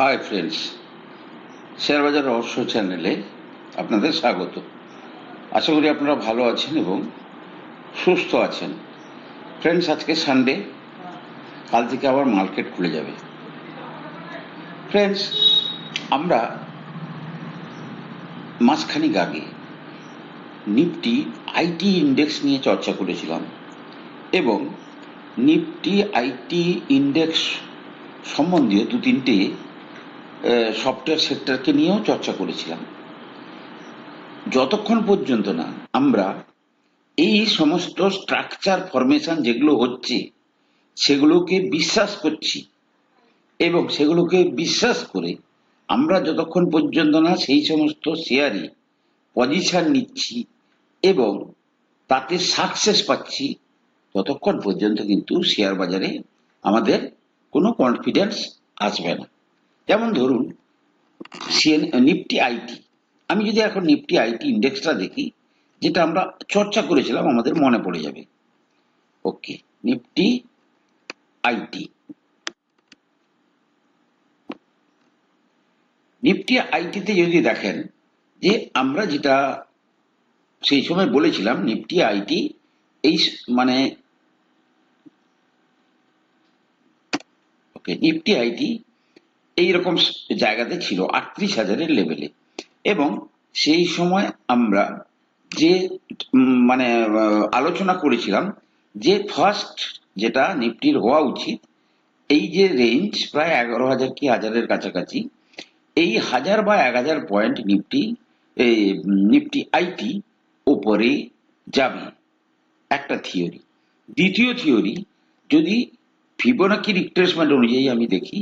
Hi friends শেয়ারবাজার রহস্য চ্যানেলে আপনাদের স্বাগত। আশা করি আপনারা ভালো আছেন এবং সুস্থ আছেন। ফ্রেন্ডস আজকে সানডে কাল থেকে আবার মার্কেট খুলে যাবে। ফ্রেন্ডস আমরা মাসখানিক আগে নিফটি আইটি ইন্ডেক্স নিয়ে চর্চা করেছিলাম এবং নিফটি আইটি ইন্ডেক্স সম্বন্ধীয় দু তিনটে সফটওয়্যার সেক্টরকে নিয়েও চর্চা করেছিলাম। যতক্ষণ পর্যন্ত না আমরা এই সমস্ত স্ট্রাকচার ফরমেশন যেগুলো হচ্ছে, সেগুলোকে বিশ্বাস করছি এবং সেগুলোকে বিশ্বাস করে আমরা যতক্ষণ পর্যন্ত না সেই সমস্ত শেয়ারে পজিশন নিচ্ছি এবং তাতে সাকসেস পাচ্ছি, ততক্ষণ পর্যন্ত কিন্তু শেয়ার বাজারে আমাদের কোনো কনফিডেন্স আসবে না। যেমন ধরুন সিএন নিফটি আইটি আমি যদি এখন নিফটি আইটি ইন্ডেক্সটা দেখি, যেটা আমরা চর্চা করেছিলাম, আমাদের মনে পড়ে যাবে। ওকে নিফটি আইটি নিফটি আইটিতে যদি দেখেন, যে আমরা যেটা সেই সময় বলেছিলাম নিফটি আইটি এই মানে ওকে নিফটি আইটি এইরকম জায়গাতে ছিল আটত্রিশ হাজারের লেভেলে এবং সেই সময় আমরা যে মানে আলোচনা করেছিলাম যে ফার্স্ট যেটা নিফটির হওয়া উচিত, এই যে রেঞ্জ প্রায় এগারো হাজার কি হাজারের কাছাকাছি, এই হাজার বা এক হাজার পয়েন্ট নিফটি নিফটি আইটি ওপরে যাবে। একটা থিওরি দ্বিতীয় থিওরি যদি ফিবোনাকি রিট্রেসমেন্ট অনুযায়ী আমি দেখি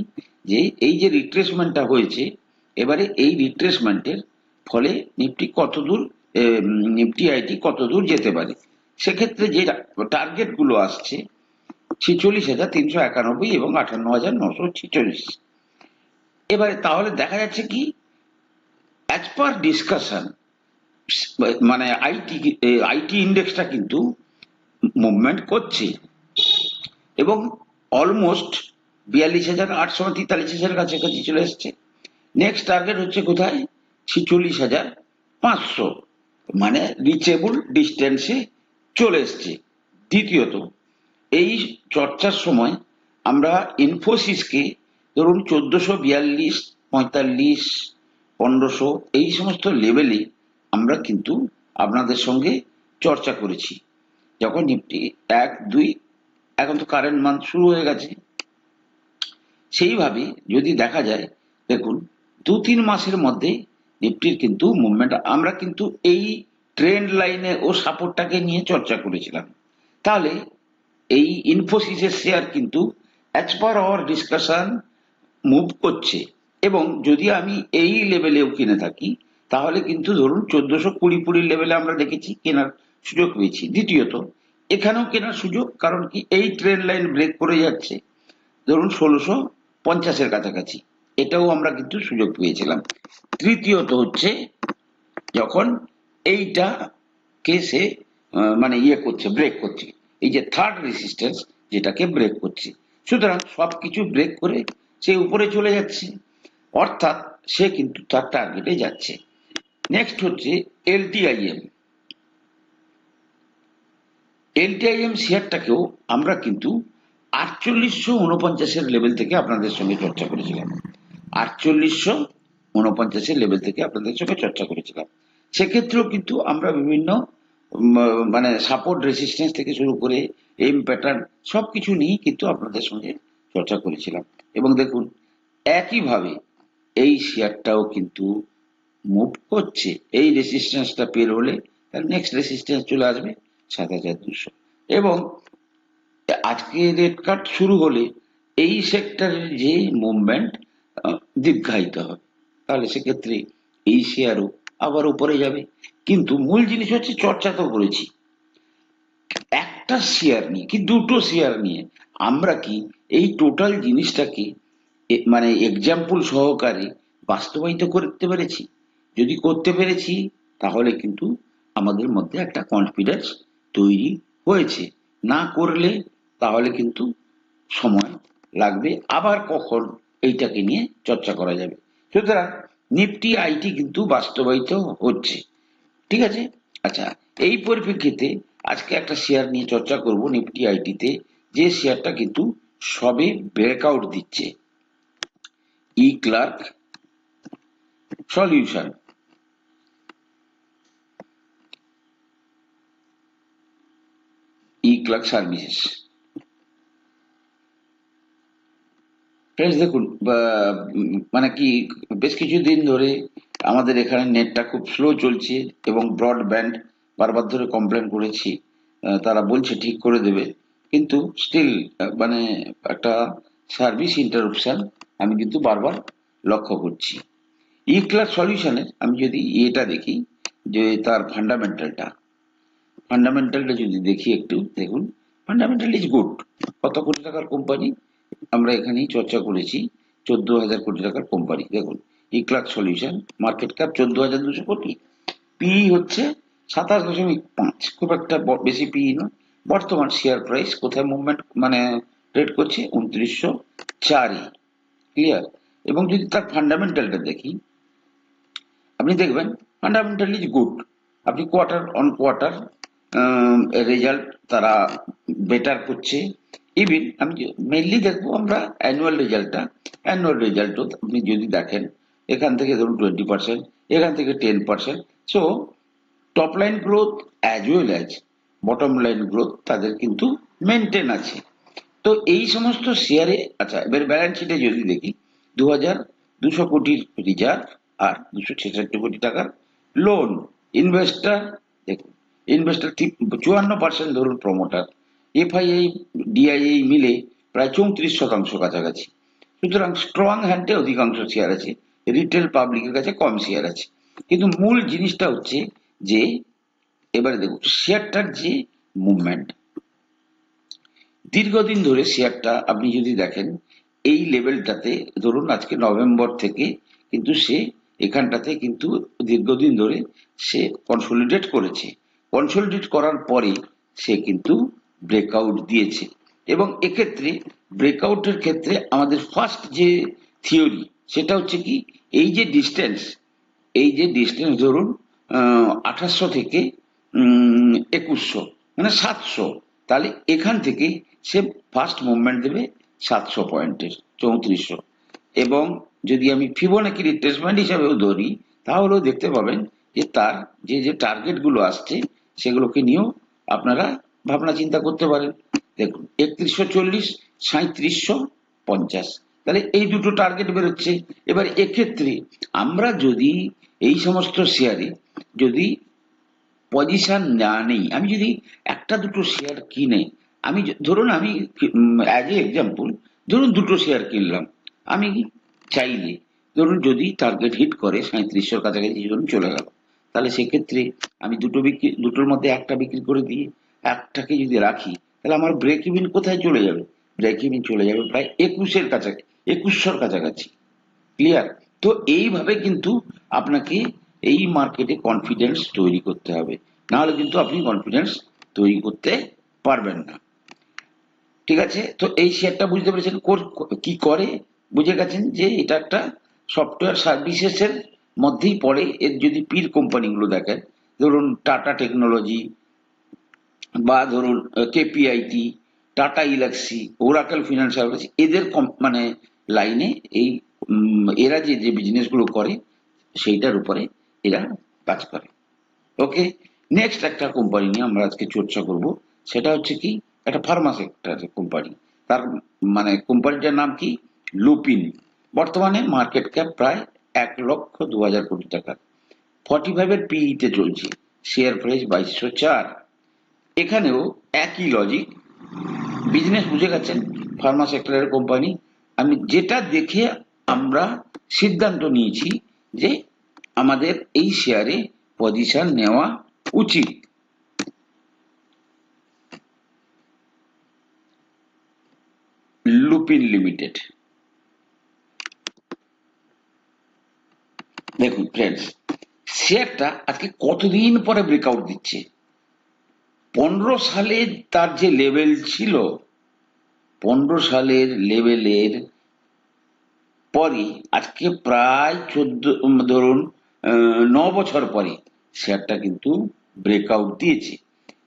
যে এই যে রিট্রেসমেন্টটা হয়েছে, এবারে এই রিট্রেসমেন্টের ফলে নিফটি কতদূর নিফটি আইটি কতদূর যেতে পারে? সেক্ষেত্রে যে টার্গেটগুলো আসছে, ছিচল্লিশ হাজার তিনশো একানব্বই এবং আটান্ন হাজার নশো ছিচল্লিশ। এবারে তাহলে দেখা যাচ্ছে কি অ্যাজ পার ডিসকাশন মানে আইটি আইটি ইন্ডেক্সটা কিন্তু মুভমেন্ট করছে। এবং অলমোস্ট বিয়াল্লিশ হাজার আটশো তেতাল্লিশ হাজার কাছাকাছি চলে এসছে। নেক্সট টার্গেট হচ্ছে কোথায়? ছিচল্লিশ হাজার পাঁচশো। মানে রিচেবল ডিস্টেন্সে চলে এসছে। দ্বিতীয়ত, এই চর্চার সময় আমরা ইনফোসিসকে ধরুন চোদ্দোশো, বিয়াল্লিশ, পঁয়তাল্লিশ, পনেরোশো এই সমস্ত লেভেলে আমরা কিন্তু আপনাদের সঙ্গে চর্চা করেছি। যখন নিফটি এক, দুই, এখন তো কারেন্ট মান্থ শুরু হয়ে গেছে। সেইভাবে যদি দেখা যায়, দেখুন দু তিন মাসের মধ্যে নিফটির কিন্তু মুভমেন্ট আমরা কিন্তু এই ট্রেন্ড লাইনে ও সাপোর্টটাকে নিয়ে চর্চা করেছিলাম। তাহলে এই ইনফোসিসের শেয়ার কিন্তু as per our discussion move করছে। এবং যদি আমি এই লেভেলেও কিনে থাকি, তাহলে কিন্তু ধরুন চোদ্দশো কুড়ি কুড়ির লেভেলে আমরা দেখেছি কেনার সুযোগ পেয়েছি। দ্বিতীয়ত, এখানেও কেনার সুযোগ, কারণ কি এই ট্রেন লাইন ব্রেক করে যাচ্ছে। ধরুন ষোলোশো পঞ্চাশের কাছাকাছি। এটাও আমরা কিন্তু সুযোগ পেয়েছিলাম। তৃতীয়ত হচ্ছে যখন এইটা কে সে মানে ইয়ে করছে ব্রেক করছে। এই যে থার্ড রেসিস্ট্যান্স যেটাকে ব্রেক করছে। সুতরাং সব কিছু ব্রেক করে সে উপরে চলে যাচ্ছে। অর্থাৎ সে কিন্তু তার টার্গেটে যাচ্ছে। নেক্সট হচ্ছে এলটিআইএম এলটিআইএম শেয়ারটাকেও আমরা কিন্তু আটচল্লিশশো উনপঞ্চাশের লেভেল থেকে আপনাদের সঙ্গে চর্চা করেছিলাম। আটচল্লিশশো উনপঞ্চাশের লেভেল থেকে আপনাদের সঙ্গে চর্চা করেছিলাম। সেক্ষেত্রেও কিন্তু আমরা বিভিন্ন মানে সাপোর্ট রেসিস্টেন্স থেকে শুরু করে এম প্যাটার্ন সব কিছু নিয়েই কিন্তু আপনাদের সঙ্গে চর্চা করেছিলাম। এবং দেখুন, একইভাবে এই শেয়ারটাও কিন্তু মুভ করছে। এই রেসিস্টেন্সটা পের হলে তার নেক্সট রেসিস্টেন্স চলে আসবে সাত হাজার দুশো। এবং আজকে রেড কাট শুরু হলে এই সেক্টরের যে মুভমেন্ট দীর্ঘায়িত হবে। তাহলে সেক্ষেত্রে এই শেয়ারও আবার উপরে যাবে। কিন্তু মূল জিনিস হচ্ছে চর্চা তো করেছি। একটা শেয়ার নিয়ে কি দুটো শেয়ার নিয়ে আমরা কি এই টোটাল জিনিসটাকে মানে এক্সাম্পল সহকারে বাস্তবায়িত করতে পেরেছি? যদি করতে পেরেছি, তাহলে কিন্তু আমাদের মধ্যে একটা কনফিডেন্স তৈরি হয়েছে। না করলে তাহলে কিন্তু সময় লাগবে। আবার কখন এইটাকে নিয়ে চর্চা করা যাবে। সুতরাং নিফটি আইটি কিন্তু বাস্তবায়িত হচ্ছে। ঠিক আছে? আচ্ছা এই পরিপ্রেক্ষিতে আজকে একটা শেয়ার নিয়ে চর্চা করব নিফটি আইটিতে যে শেয়ারটা কিন্তু সবে ব্রেকআউট দিচ্ছে। E Clerx solution. E Clerx services. Friends দেখুন মানে কি, বেশ কিছুদিন ধরে আমাদের এখানে নেটটা খুব স্লো চলছে এবং ব্রডব্যান্ড বারবার ধরে কমপ্লেন করেছি। তারা বলছে ঠিক করে দেবে। কিন্তু স্টিল মানে একটা সার্ভিস ইন্টারাপশন আমি কিন্তু বারবার লক্ষ্য করছি। ই ক্লাস সলিউশনের আমি যদি এটা দেখি, যে তার ফান্ডামেন্টালটা ফান্ডামেন্টালটা যদি দেখি একটু, দেখুন ফান্ডামেন্টাল ইজ গুড কত কোটি টাকার কোম্পানি আমরা এখানেই চর্চা করেছি চোদ্দ হাজার কোটি টাকার কোম্পানি দেখুন E Clerx solution market cap চোদ্দ হাজার দুশো কোটি। পি হচ্ছে সাতাশ দশমিক পাঁচ। খুব একটা বেশি পি নয়। বর্তমান শেয়ার প্রাইস কোথায় মুভমেন্ট মানে ট্রেড করছে? উনত্রিশশো চারই ক্লিয়ার এবং যদি তার ফান্ডামেন্টালটা দেখি, আপনি দেখবেন ফান্ডামেন্টাল ইজ গুড আপনি কোয়ার্টার অন কোয়ার্টার রেজাল্ট তারা বেটার করছে। ইভিন আমি মেনলি দেখব আমরা অ্যানুয়াল রেজাল্টটা অ্যানুয়াল রেজাল্টও আপনি যদি দেখেন, এখান থেকে ধরুন টোয়েন্টি পার্সেন্ট এখান থেকে ten percent so top line growth as well as bottom line growth তাদের কিন্তু মেনটেন আছে। তো এই সমস্ত শেয়ারে আচ্ছা এবার ব্যালেন্স শিটে যদি দেখি দু হাজার দুশো কোটির রিজার্ভ আর দুশো ছেষট্টি কোটি টাকার লোন ইনভেস্টার দেখুন ইনভেস্টার চুয়ান্ন পার্সেন্ট ধরুন প্রমোটার এফআইআই ডিআইআই মিলে প্রায় চৌত্রিশ শতাংশ কাছাকাছি। সুতরাং স্ট্রং হ্যান্ডে অধিকাংশ শেয়ার আছে রিটেল পাবলিকের কাছে কম শেয়ার আছে। কিন্তু মূল জিনিসটা হচ্ছে যে, এবারে দেখুন শেয়ারটার যে মুভমেন্ট দীর্ঘদিন ধরে শেয়ারটা আপনি যদি দেখেন, এই লেভেলটাতে ধরুন আজকে নভেম্বর থেকে কিন্তু সে এখানটাতে কিন্তু দীর্ঘদিন ধরে সে কনসোলিডেট করেছে। কনসোলিডেট করার পরে সে কিন্তু ব্রেকআউট দিয়েছে। এবং এক্ষেত্রে ব্রেকআউটের ক্ষেত্রে আমাদের ফার্স্ট যে থিওরি সেটা হচ্ছে কি, এই যে ডিস্টেন্স এই যে ডিস্টেন্স ধরুন আঠাশশো থেকে একুশশো মানে সাতশো, তাহলে এখান থেকে সে ফার্স্ট মুভমেন্ট দেবে সাতশো পয়েন্টের, চৌত্রিশশো। এবং যদি আমি ফিবোনাকি রিট্রেসমেন্ট হিসাবেও ধরি, তাহলেও দেখতে পাবেন যে তার যে যে টার্গেটগুলো আসছে, সেগুলোকে নিয়েও আপনারা ভাবনা চিন্তা করতে পারেন। দেখুন, একত্রিশশো চল্লিশ সাঁত্রিশশো পঞ্চাশ। তাহলে এই দুটো টার্গেট বেরোচ্ছে। এবার এক্ষেত্রে আমরা যদি এই সমস্ত শেয়ারে যদি পজিশন না নেই, আমি যদি একটা দুটো শেয়ার কিনে, আমি ধরুন আমি অ্যাজ এ এক্সাম্পল ধরুন দুটো শেয়ার কিনলাম। আমি চাইলে, ধরুন যদি টার্গেট হিট করে সাঁত্রিশশোর কাছাকাছি ধরুন চলে গেল, তাহলে সেক্ষেত্রে আমি দুটো বিক্রি দুটোর মধ্যে একটা বিক্রি করে দিয়ে একটাকে যদি রাখি, তাহলে আমার ব্রেক ইভিন কোথায় চলে যাবে? ব্রেক ইভিন চলে যাবে প্রায় একুশের কাছাকাছি, একুশশোর কাছাকাছি। ক্লিয়ার তো এইভাবে কিন্তু আপনাকে এই মার্কেটে কনফিডেন্স তৈরি করতে হবে। নাহলে কিন্তু আপনি কনফিডেন্স তৈরি করতে পারবেন না। ঠিক আছে? তো এই শেয়ারটা বুঝতে পেরেছেন কি করে? বুঝে গেছেন যে এটা একটা সফটওয়্যার সার্ভিসেসের মধ্যেই পড়ে। এর যদি পীর কোম্পানিগুলো দেখেন, ধরুন টাটা টেকনোলজি বা ধরুন KPIT Tata Elxsi Oracle finance service এদের মানে লাইনে এই এরা যে যে বিজনেসগুলো করে, সেইটার উপরে এরা কাজ করে। ওকে নেক্সট একটা কোম্পানি নিয়ে আমরা আজকে চর্চা করব, সেটা হচ্ছে কি, একটা ফার্মা সেক্টর কোম্পানি তার মানে কোম্পানিটার নাম কি? লুপিন বর্তমানে মার্কেট ক্যাপ প্রায় এক লক্ষ দু হাজার কোটি টাকা। ফর্টি ফাইভের পিইতে চলছে। শেয়ার প্রাইস বাইশশো চার। এখানেও একই লজিক বিজনেস বুঝে গেছেন ফার্মা সেক্টরের কোম্পানি আমি যেটা দেখে আমরা সিদ্ধান্ত নিয়েছি যে আমাদের এই শেয়ারে পজিশন নেওয়া উচিত। লুপিন লিমিটেড দেখুন ফ্রেন্ডস শেয়ারটা আজকে কতদিন পরে ব্রেকআউট দিচ্ছে? পনেরো সালে তার যে লেভেল ছিল, পনেরো সালের লেভেলের পরই, আজকে প্রায় চোদ্দ, ধরুন ন বছর পরে শেয়ারটা কিন্তু ব্রেকআউট দিয়েছে।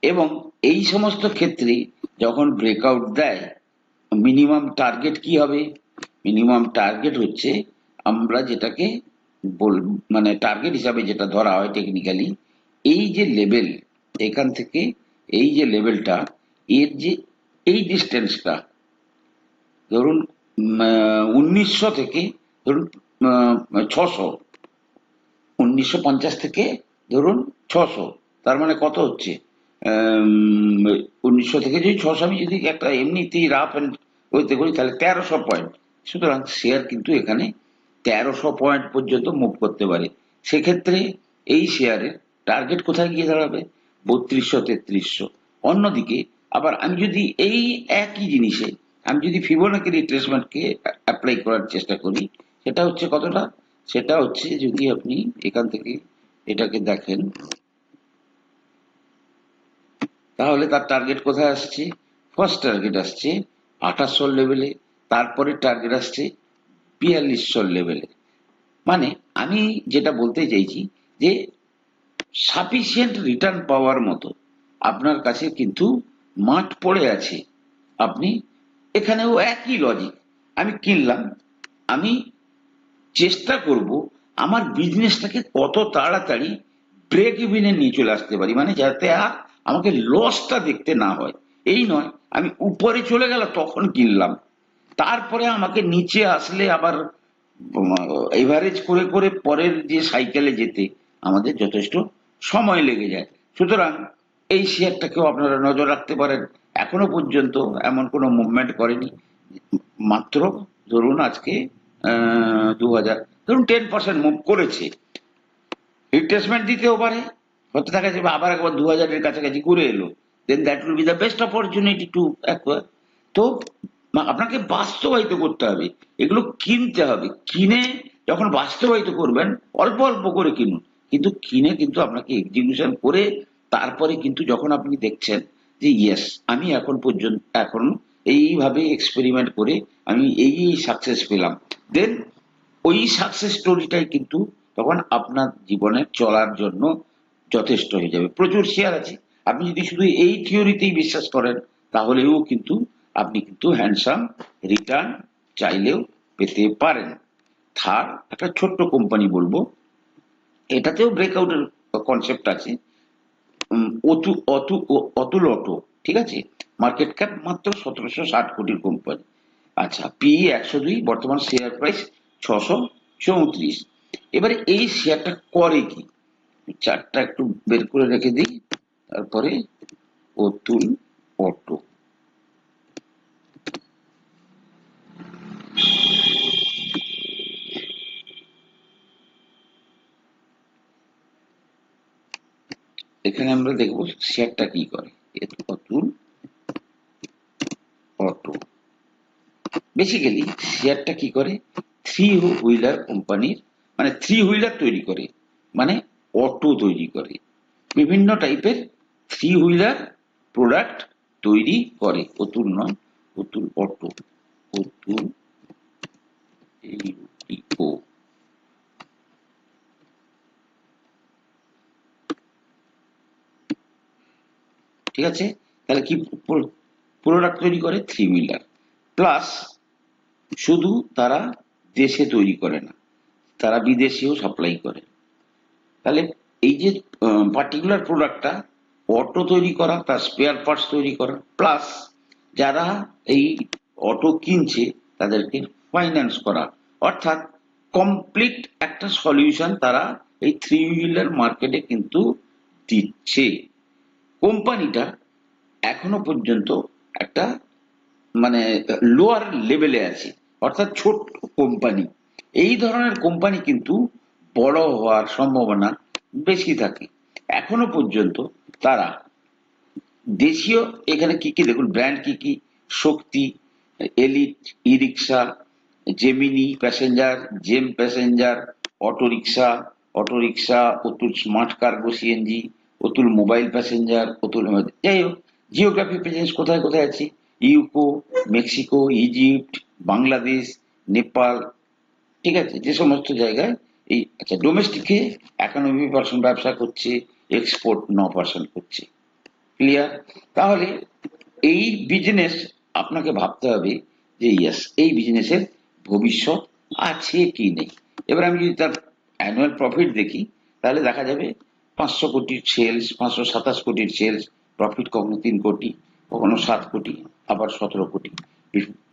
এবং এই সমস্ত ক্ষেত্রে যখন ব্রেকআউট দেয় মিনিমাম টার্গেট কি হবে? মিনিমাম টার্গেট হচ্ছে আমরা যেটাকে বল মানে টার্গেট হিসাবে যেটা ধরা হয় টেকনিক্যালি এই যে লেভেল এখান থেকে এই যে লেভেলটা এর যে এই ডিস্টেন্সটা ধরুন উনিশশো থেকে, ধরুন ছশো, উনিশশো পঞ্চাশ থেকে, ধরুন, ছশো, তার মানে কত হচ্ছে? উনিশশো থেকে যদি ছশো, আমি যদি একটা এমনিতেই রাফ অ্যান্ড ওইতে করি, তাহলে তেরোশো পয়েন্ট সুতরাং শেয়ার কিন্তু এখানে তেরোশো পয়েন্ট পর্যন্ত মুভ করতে পারে। সেক্ষেত্রে এই শেয়ারের টার্গেট কোথায় গিয়ে দাঁড়াবে? বত্রিশশো, তেত্রিশশো। অন্যদিকে, আবার আমি যদি এই একই জিনিসে, আমি যদি ফিবোনাকি রিট্রেসমেন্টকে অ্যাপ্লাই করার চেষ্টা করি, সেটা হচ্ছে কতটা? সেটা হচ্ছে যদি আপনি এখান থেকে এটাকে দেখেন, তাহলে তার টার্গেট কোথায় আসছে? ফার্স্ট টার্গেট আসছে আঠাশশো লেভেলে তারপরে টার্গেট আসছে বিয়াল্লিশশো লেভেলে মানে আমি যেটা বলতে চাইছি যে সাফিসিয়েন্ট রিটার্ন পাওয়ার মতো। আপনার কাছে কিন্তু মাঠ পড়ে আছে। আপনি এখানেও একই লজিক আমি কিনলাম। আমি চেষ্টা করব আমার বিজনেসটাকে কত তাড়াতাড়ি ব্রেক ইভিনে নিয়ে চলে আসতে পারি। মানে যাতে আর আমাকে লসটা দেখতে না হয়। এই নয়, আমি উপরে চলে গেল, তখন কিনলাম। তারপরে আমাকে নিচে আসলে আবার এভারেজ করে করে পরের যে সাইকেলে যেতে, আমাদের যথেষ্ট সময় লেগে যায়। সুতরাং এই শেয়ারটাকেও আপনারা নজর রাখতে পারেন। এখনও পর্যন্ত এমন কোনো মুভমেন্ট করেনি। মাত্র ধরুন আজকে দু হাজার ধরুন টেন পার্সেন্ট মুভ করেছে। রিপ্লেসমেন্ট দিতেও পারে। হতে দেখা যাবে আবার একবার দু হাজারের কাছাকাছি ঘুরে এলো। Then that will be the best opportunity to acquire তো আপনাকে বাস্তবায়িত করতে হবে। এগুলো কিনতে হবে। কিনে যখন বাস্তবায়িত করবেন, অল্প অল্প করে কিনুন। কিন্তু কিনে কিন্তু আপনাকে এক্সিকিউশন করে তারপরে কিন্তু যখন আপনি দেখছেন যে ইয়েস আমি এখন পর্যন্ত, এখন এইভাবে এক্সপেরিমেন্ট করে আমি এই এই সাকসেস পেলাম। দেন ওই সাকসেস স্টোরিটাই কিন্তু তখন আপনার জীবনে চলার জন্য যথেষ্ট হয়ে যাবে। প্রচুর শেয়ার আছে। আপনি যদি শুধু এই থিওরিতেই বিশ্বাস করেন, তাহলেও কিন্তু আপনি কিন্তু হ্যান্ডসাম রিটার্ন চাইলেও পেতে পারেন। থার্ড একটা ছোট্ট কোম্পানি বলব। এটাতেও ব্রেকআউটের কনসেপ্ট আছে। অতু অতু অতুল অটো ঠিক আছে? মার্কেট ক্যাপ মাত্র সতেরোশো ষাট কোটির কোম্পানি আচ্ছা পি একশো দুই, বর্তমান শেয়ার প্রাইস ছশো চৌত্রিশ। এবারে এই শেয়ারটা করে কি? চারটা একটু বের করে রেখে দিই, তারপরে অতুল অটো। এখানে আমরা দেখব শেয়ারটা কি করে। অতুল, অটো। বেসিক্যালি শেয়ারটা কি করে? থ্রি হুইলার কোম্পানির মানে থ্রি হুইলার তৈরি করে মানে অটো তৈরি করে। বিভিন্ন টাইপের থ্রি হুইলার প্রোডাক্ট তৈরি করে। অতুল নয়, অতুল অটো। অতুল ও ঠিক আছে? তাহলে কি প্রোডাক্ট তৈরি করে থ্রি হুইলার প্লাস শুধু তারা দেশে তৈরি করে না, তারা বিদেশেও সাপ্লাই করে। তাহলে এই যে পার্টিকুলার প্রোডাক্টটা অটো তৈরি করা, তার স্পেয়ার পার্টস তৈরি করা প্লাস যারা এই অটো কিনছে, তাদেরকে ফাইন্যান্স করা। অর্থাৎ কমপ্লিট একটা সলিউশন তারা এই থ্রি হুইলার মার্কেটে কিন্তু দিচ্ছে। কোম্পানিটা এখনও পর্যন্ত একটা মানে লোয়ার লেভেলে আছে, অর্থাৎ ছোট কোম্পানি। এই ধরনের কোম্পানি কিন্তু বড় হওয়ার সম্ভাবনা বেশি থাকে। এখনও পর্যন্ত তারা দেশীয়, এখানে কি কি, দেখুন ব্র্যান্ড কি কি, Shakti elite E rickshaw Gemini passenger Gem passenger auto rickshaw auto rickshaw Atul smart cargo CNG Atul mobile passenger Atul যাই হোক জিওগ্রাফি প্রেজেন্স কোথায় কোথায় আছি? UK, Mexico, Egypt, Bangladesh, Nepal, ঠিক আছে? যে সমস্ত জায়গায় এই আচ্ছা ডোমেস্টিকে একানব্বই পার্সেন্ট ব্যবসা করছে এক্সপোর্ট ন পার্সেন্ট করছে। ক্লিয়ার তাহলে এই বিজনেস আপনাকে ভাবতে হবে যে ইয়েস এই বিজনেসের ভবিষ্যৎ আছে কি নেই? এবার আমি যদি তার অ্যানুয়াল প্রফিট দেখি, তাহলে দেখা যাবে পাঁচশো কোটির সেলস পাঁচশো সাতাশ কোটির সেলস প্রফিট কখনো তিন কোটি, কখনো সাত কোটি, আবার সতেরো কোটি।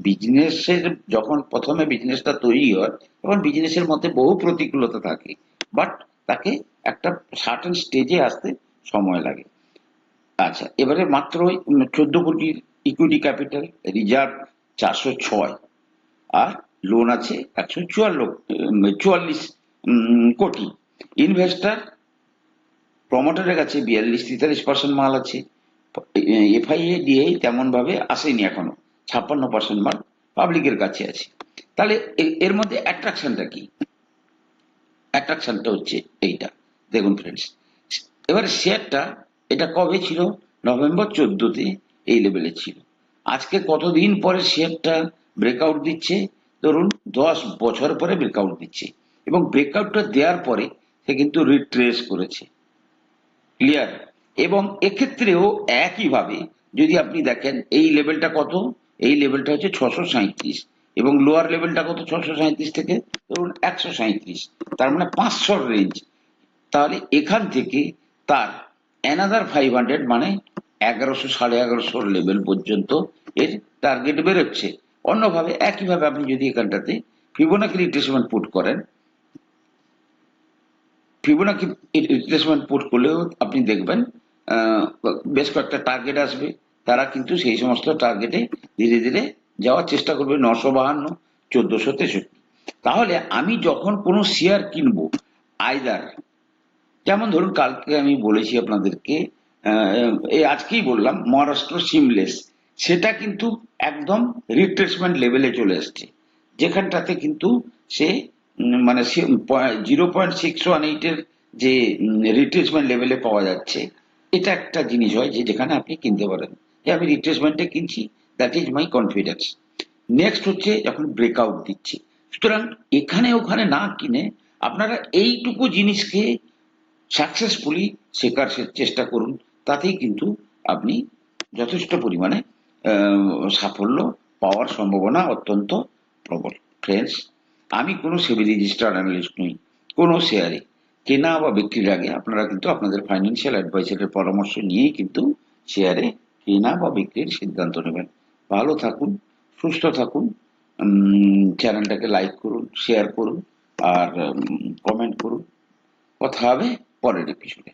বিজনেসের যখন প্রথমে বিজনেসটা তৈরি হয়, তখন বিজনেসের মধ্যে বহু প্রতিকূলতা থাকে বাট তাকে একটা সার্টেন স্টেজে আসতে সময় লাগে। আচ্ছা এবারে মাত্র চোদ্দ কোটির ইকুইটি ক্যাপিটাল রিজার্ভ চারশো ছয়, আর লোন আছে একশো চুয়াল্লিশ চুয়াল্লিশ কোটি। ইনভেস্টার প্রমোটারের কাছে বিয়াল্লিশ, তেতাল্লিশ পার্সেন্ট মাল আছে। এফআইএ দিয়ে তেমন ভাবে আসেনি এখনও। ছাপ্পান্ন পার্সেন্ট মাল পাবলিকের কাছে আছে। তাহলে এর মধ্যে অ্যাট্রাকশনটা কি? অ্যাট্রাকশনটা হচ্ছে এইটা। দেখুন ফ্রেন্ডস এবারে শেয়ারটা এটা কবে ছিল? নভেম্বর চোদ্দতে এই লেভেলে ছিল। আজকে কতদিন পরে শেয়ারটা ব্রেকআউট দিচ্ছে? ধরুন, দশ বছর পরে ব্রেকআউট দিচ্ছে। এবং ব্রেকআউটটা দেওয়ার পরে সে কিন্তু রিট্রেস করেছে। ক্লিয়ার এবং এক্ষেত্রেও একইভাবে, যদি আপনি দেখেন, এই লেভেলটা কত? এই লেভেলটা হচ্ছে ছশো সাঁইত্রিশ এবং লোয়ার লেভেলটা কত? ছশো সাঁইত্রিশ থেকে ধরুন একশো সাঁইত্রিশ। তার মানে পাঁচশোর রেঞ্জ তাহলে এখান থেকে তার অ্যানাদার ফাইভ হান্ড্রেড মানে এগারোশো, সাড়ে এগারোশোর লেভেল পর্যন্ত এর টার্গেট বেরোচ্ছে। অন্যভাবে একইভাবে আপনি যদি এখানটাতে ফিবোনাকি রিট্রেসমেন্ট পুট করেন ফিবোনাকি রিপ্লেসমেন্ট পুট করলেও আপনি দেখবেন বেশ কয়েকটা টার্গেট আসবে। তারা কিন্তু সেই সমস্ত টার্গেটে ধীরে ধীরে যাওয়ার চেষ্টা করবে নশো বাহান্ন, চোদ্দশো তেষট্টি। তাহলে আমি যখন কোনো শেয়ার কিনবো আইদার যেমন ধরুন কালকে আমি বলেছি আপনাদেরকে এই আজকেই বললাম মহারাষ্ট্র সিমলেস সেটা কিন্তু একদম রিট্রেসমেন্ট লেভেলে চলে এসছে। যেখানটাতে কিন্তু সে মানে জিরো পয়েন্ট সিক্স ওয়ান এইটের যে রিট্রেসমেন্ট লেভেলে পাওয়া যাচ্ছে, এটা একটা জিনিস হয় যে, যেখানে আপনি কিনতে পারেন। যে আমি রিট্রেসমেন্টে কিনছি that is my confidence next হচ্ছে যখন ব্রেকআউট দিচ্ছে। সুতরাং এখানে ওখানে না কিনে আপনারা এইটুকু জিনিসকে সাকসেসফুলি শেখার চেষ্টা করুন, তাতেই কিন্তু আপনি যথেষ্ট পরিমাণে সাফল্য পাওয়ার সম্ভাবনা অত্যন্ত প্রবল। ফ্রেন্ডস আমি কোনো সেবি রেজিস্টার্ড অ্যানালিস্ট নই, কোনো শেয়ারে। কেনা বা বিক্রির আগে আপনারা কিন্তু আপনাদের ফাইন্যান্সিয়াল অ্যাডভাইসারের পরামর্শ নিয়েই কিন্তু শেয়ারে কেনা বা বিক্রির সিদ্ধান্ত নেবেন। ভালো থাকুন, সুস্থ থাকুন চ্যানেলটাকে লাইক করুন শেয়ার করুন, আর কমেন্ট করুন। কথা হবে পরের এপিসোডে